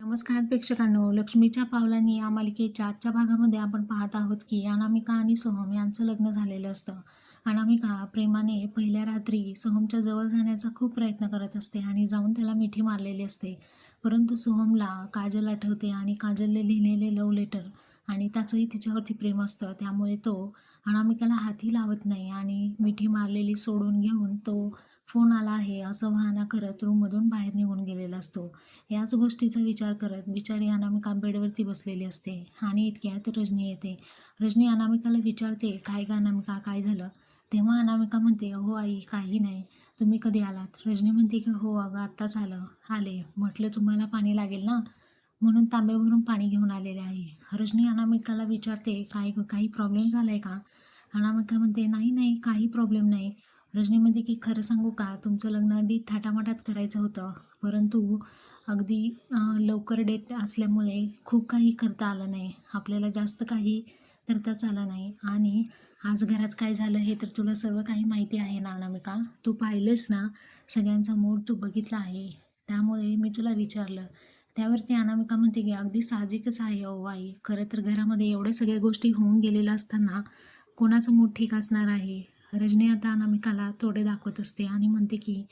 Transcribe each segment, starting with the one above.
नमस्कार प्रेक्षकांनो लक्ष्मीच्या पावलांनी या मालिकेच्या आजच्या भागामध्ये आपण पाहत आहोत की अनामिका आणि सोहम यांचं लग्न झालेलं असतं. अनामिका प्रेमाने पहिल्या रात्री सोहमच्या जवळ जाण्याचा खूप प्रयत्न करत असते आणि जाऊन त्याला मिठी मारलेली असते. परंतु सोहमला काजल आठवते आणि काजलने लिहिलेले लव्ह लेटर आणि त्याचंही तिच्यावरती प्रेम असतं. त्यामुळे तो अनामिकाला हाती लावत नाही आणि मिठी मारलेली सोडून घेऊन तो फोन आला आहे असं वाहना करत रूममधून बाहेर निघून गेला. असतो. याच गोष्टीचा विचार करत बिचारी अनामिका बेडवरती बसलेली असते आणि इतक्यात रजनी येते. रजनी अनामिकाला विचारते काय का अनामिका काय झालं? तेव्हा अनामिका म्हणते हो आई काही नाही. तुम्ही कधी आलात? रजनी म्हणते की हो अगं आत्ताच आलं. आले. म्हटलं तुम्हाला पाणी लागेल ना? म्हणून तांब्यावरून पाणी घेऊन आलेले आहे. रजनी अनामिकाला विचारते काय काही प्रॉब्लेम झाला आहे का? अनामिका म्हणते नाही नाही काही प्रॉब्लेम नाही. रजनी म्हणते की खरं सांगू का? तुमचं लग्न आधी थाटामाटात करायचं होतं. परंतु अगदी लवकर डेट असल्यामुळे खूप काही करता आलं नाही. आपल्याला जास्त काही करताच आलं नाही. आणि आज घरात काय झालं हे तर तुला सर्व काही माहिती आहे ना अनामिका? तू पाहिलंस ना? सगळ्यांचा मूड तू बघितला आहे. त्यामुळे मी तुला विचारलं. त्यावरती अनामिका म्हणते की अगदी साहजिकच आहे अहो आई खरं तर घरामध्ये एवढ्या सगळ्या गोष्टी होऊन गेलेल्या असताना कोणाचं मूड ठीक असणार आहे? रजनी आता अनामिकाला तोडे दाखवत असते आणि म्हणते की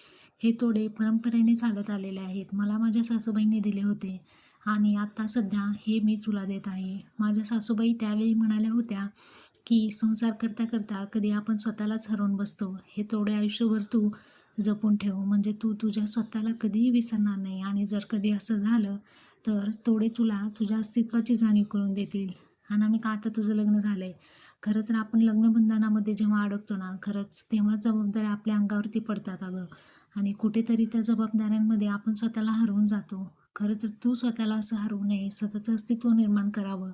हे तोडे परंपरेने चालत आलेले आहेत. मला माझ्या सासूबाईंनी दिले होते आणि आत्ता सध्या हे मी तुला देत आहे. माझ्या सासूबाई त्यावेळी म्हणाल्या होत्या की संसार करता करता कधी आपण स्वतःलाच हरवून बसतो. हे तोडे आयुष्यभर तू जपून ठेव. म्हणजे तू तुझ्या स्वतःला कधीही विसरणार नाही. आणि जर कधी असं झालं तर तोडे तुला तुझ्या अस्तित्वाची जाणीव करून देतील. अनामिका आता तुझं लग्न झालं आहे खरं तर आपण लग्नबंधनामध्ये जेव्हा अडकतो ना खरंच तेव्हा जबाबदाऱ्या आपल्या अंगावरती पडतात अगं. आणि कुठेतरी त्या जबाबदाऱ्यांमध्ये आपण स्वतःला हरवून जातो. खरं तर तू स्वतःला असं हरवू नये स्वतःचं अस्तित्व निर्माण करावं.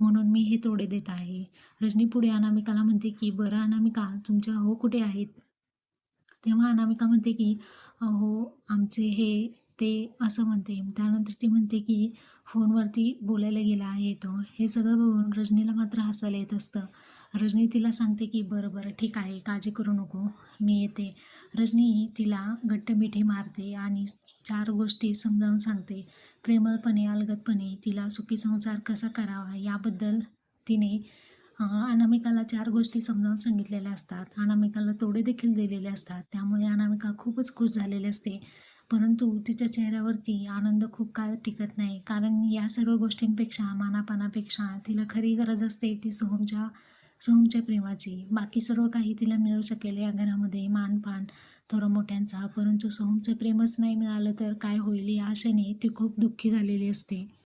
म्हणून मी हे तोडे देत आहे. रजनी पुढे अनामिकाला म्हणते की बरं अनामिका तुमच्या हो कुठे आहेत? तेव्हा अनामिका म्हणते की हो आमचे हे ते असं म्हणते. त्यानंतर ती म्हणते की फोनवरती बोलायला गेला आहे तो हे सगळं बघून रजनीला मात्र हसायला येत असतं. रजनी तिला सांगते की बरं बरं ठीक आहे काळजी करू नको मी येते. रजनी तिला घट्ट मिठी मारते आणि चार गोष्टी समजावून सांगते. प्रेमळपणे अलगदपणे तिला सुखी संसार कसा करावा याबद्दल तिने अनामिकाला चार गोष्टी समजावून सांगितलेल्या असतात. अनामिकाला तोडे देखील दिलेले असतात. त्यामुळे अनामिका खूपच खुश झालेली असते. परंतु तिच्या चेहऱ्यावरती आनंद खूप काळ टिकत नाही. कारण या सर्व गोष्टींपेक्षा मानापानापेक्षा तिला खरी गरज असते ती सोहमच्या सोहमच्या प्रेमाची. बाकी सर्व काही तिला मिळू शकेल या घरामध्ये मानपान थोडं मोठ्यांचा. परंतु सोहमचं प्रेमच नाही मिळालं तर काय होईल या आशेने ती खूप दुःखी झालेली असते.